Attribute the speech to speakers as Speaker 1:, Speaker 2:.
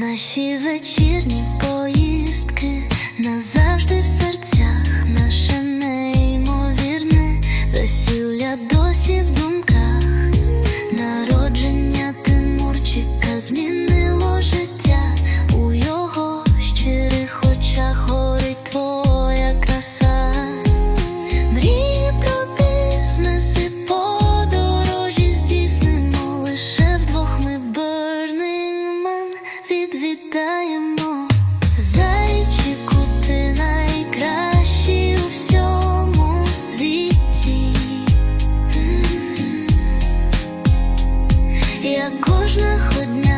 Speaker 1: Наші вечірні поїздки назавжди в серцях, наше неймовірне весілля досі в думках. Відвідаємо. Зайчику, ти найкращий у всьому світі. Я кожного дня